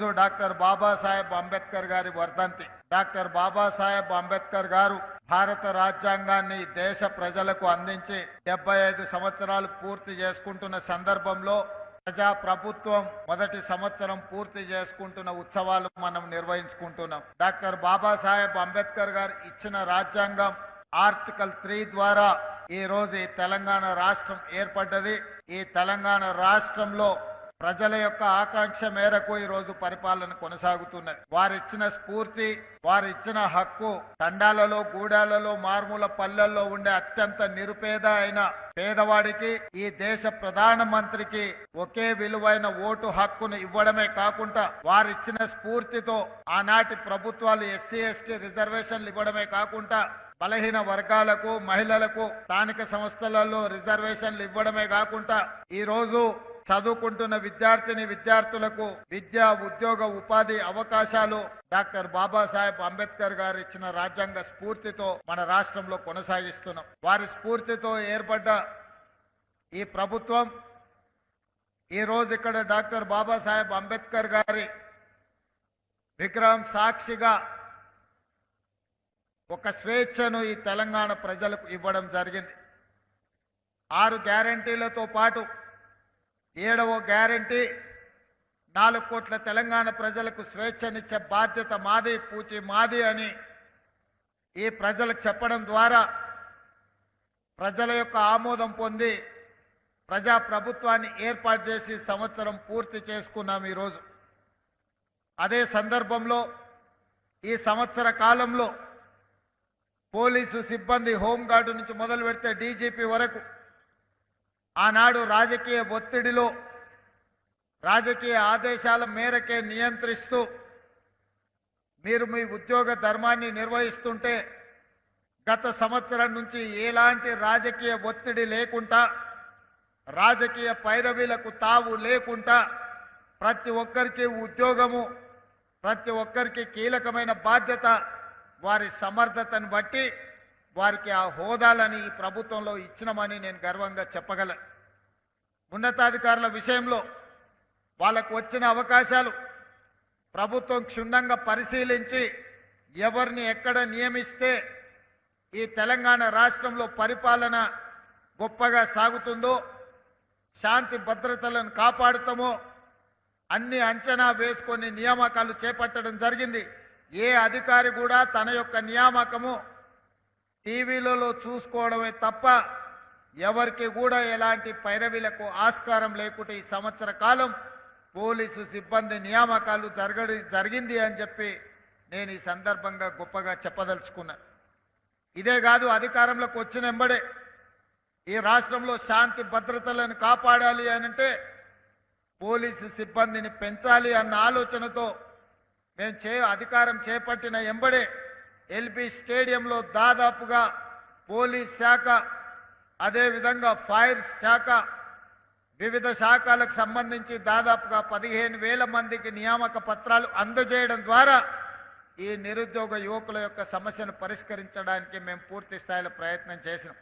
ఈరోజు డాక్టర్ బాబాసాహెబ్ అంబేద్కర్ గారి వర్ధంతి. డాక్టర్ బాబాసాహెబ్ అంబేద్కర్ గారు భారత రాజ్యాంగాన్ని దేశ ప్రజలకు అందించి డెబ్బై ఐదు సంవత్సరాలు పూర్తి చేసుకుంటున్న సందర్భంలో ప్రజా ప్రభుత్వం మొదటి సంవత్సరం పూర్తి చేసుకుంటున్న ఉత్సవాలు మనం నిర్వహించుకుంటున్నాం. డాక్టర్ బాబాసాహెబ్ అంబేద్కర్ గారు ఇచ్చిన రాజ్యాంగం ఆర్టికల్ త్రీ ద్వారా ఈ రోజు ఈ తెలంగాణ రాష్ట్రం ఏర్పడ్డది. ఈ తెలంగాణ రాష్ట్రంలో ప్రజల యొక్క ఆకాంక్ష మేరకు ఈరోజు పరిపాలన కొనసాగుతున్నది. వారిచ్చిన స్ఫూర్తి వారిచ్చిన హక్కు తండాలలో గూడాలలో మారుమూల పల్లెల్లో ఉండే అత్యంత నిరుపేద అయిన పేదవాడికి ఈ దేశ ప్రధాన మంత్రికి ఒకే విలువైన ఓటు హక్కును ఇవ్వడమే కాకుండా వారిచ్చిన స్ఫూర్తితో ఆనాటి ప్రభుత్వాలు ఎస్సీ ఎస్టీ రిజర్వేషన్లు ఇవ్వడమే కాకుండా బలహీన వర్గాలకు మహిళలకు స్థానిక సంస్థలలో రిజర్వేషన్లు ఇవ్వడమే కాకుండా ఈ రోజు చదువుకుంటున్న విద్యార్థిని విద్యార్థులకు విద్య ఉద్యోగ ఉపాధి అవకాశాలు డాక్టర్ బాబాసాహెబ్ అంబేద్కర్ గారు ఇచ్చిన రాజ్యాంగ స్ఫూర్తితో మన రాష్ట్రంలో కొనసాగిస్తున్నాం. వారి స్ఫూర్తితో ఏర్పడ్డ ఈ ప్రభుత్వం ఈ రోజు ఇక్కడ డాక్టర్ బాబాసాహెబ్ అంబేద్కర్ గారి విగ్రహం సాక్షిగా ఒక స్వేచ్ఛను ఈ తెలంగాణ ప్రజలకు ఇవ్వడం జరిగింది. ఆరు గ్యారంటీలతో పాటు ఏడవ గ్యారంటీ. నాలుగు కోట్ల తెలంగాణ ప్రజలకు స్వేచ్ఛనిచ్చే బాధ్యత మాది పూచి మాది అని ఈ ప్రజలకు చెప్పడం ద్వారా ప్రజల యొక్క ఆమోదం పొంది ప్రజా ప్రభుత్వాన్ని ఏర్పాటు చేసి సంవత్సరం పూర్తి చేసుకున్నాం ఈరోజు. అదే సందర్భంలో ఈ సంవత్సర కాలంలో పోలీసు సిబ్బంది హోంగార్డు నుంచి మొదలు పెడితే డీజీపీ వరకు ఆనాడు రాజకీయ ఒత్తిడిలో రాజకీయ ఆదేశాల మేరకే నియంత్రిస్తూ మీరు మీ ఉద్యోగ ధర్మాన్ని నిర్వహిస్తుంటే గత సంవత్సరం నుంచి ఎలాంటి రాజకీయ ఒత్తిడి లేకుండా రాజకీయ పైరవీలకు తావు లేకుండా ప్రతి ఒక్కరికి ఉద్యోగము ప్రతి ఒక్కరికి కీలకమైన బాధ్యత వారి సమర్థతను బట్టి వారికి ఆ హోదాలని ఈ ప్రభుత్వంలో ఇచ్చినమని నేను గర్వంగా చెప్పగలను. ఉన్నతాధికారుల విషయంలో వాళ్ళకు వచ్చిన అవకాశాలు ప్రభుత్వం క్షుణ్ణంగా పరిశీలించి ఎవరిని ఎక్కడ నియమిస్తే ఈ తెలంగాణ రాష్ట్రంలో పరిపాలన గొప్పగా సాగుతుందో శాంతి భద్రతలను కాపాడుతామో అన్ని అంచనా వేసుకొని నియామకాలు చేపట్టడం జరిగింది. ఏ అధికారి కూడా తన యొక్క నియామకము టీవీలలో చూసుకోవడమే తప్ప ఎవరికి కూడా ఎలాంటి పైరవీలకు ఆస్కారం లేకుండా ఈ సంవత్సర కాలం పోలీసు సిబ్బంది నియామకాలు జరగడి జరిగింది అని చెప్పి నేను ఈ సందర్భంగా గొప్పగా చెప్పదలుచుకున్నాను ఇదే కాదు అధికారంలోకి వచ్చిన వెంబడే ఈ రాష్ట్రంలో శాంతి భద్రతలను కాపాడాలి అని అంటే పోలీసు సిబ్బందిని పెంచాలి అన్న ఆలోచనతో మేము చే అధికారం చేపట్టిన ఎంబడే ఎల్బీ స్టేడియంలో దాదాపుగా పోలీస్ శాఖ అదేవిధంగా ఫైర్ శాఖ వివిధ శాఖలకు సంబంధించి దాదాపుగా పదిహేను వేల మందికి నియామక పత్రాలు అందజేయడం ద్వారా ఈ నిరుద్యోగ యువకుల యొక్క సమస్యను పరిష్కరించడానికి మేము పూర్తి స్థాయిలో ప్రయత్నం చేసినాం.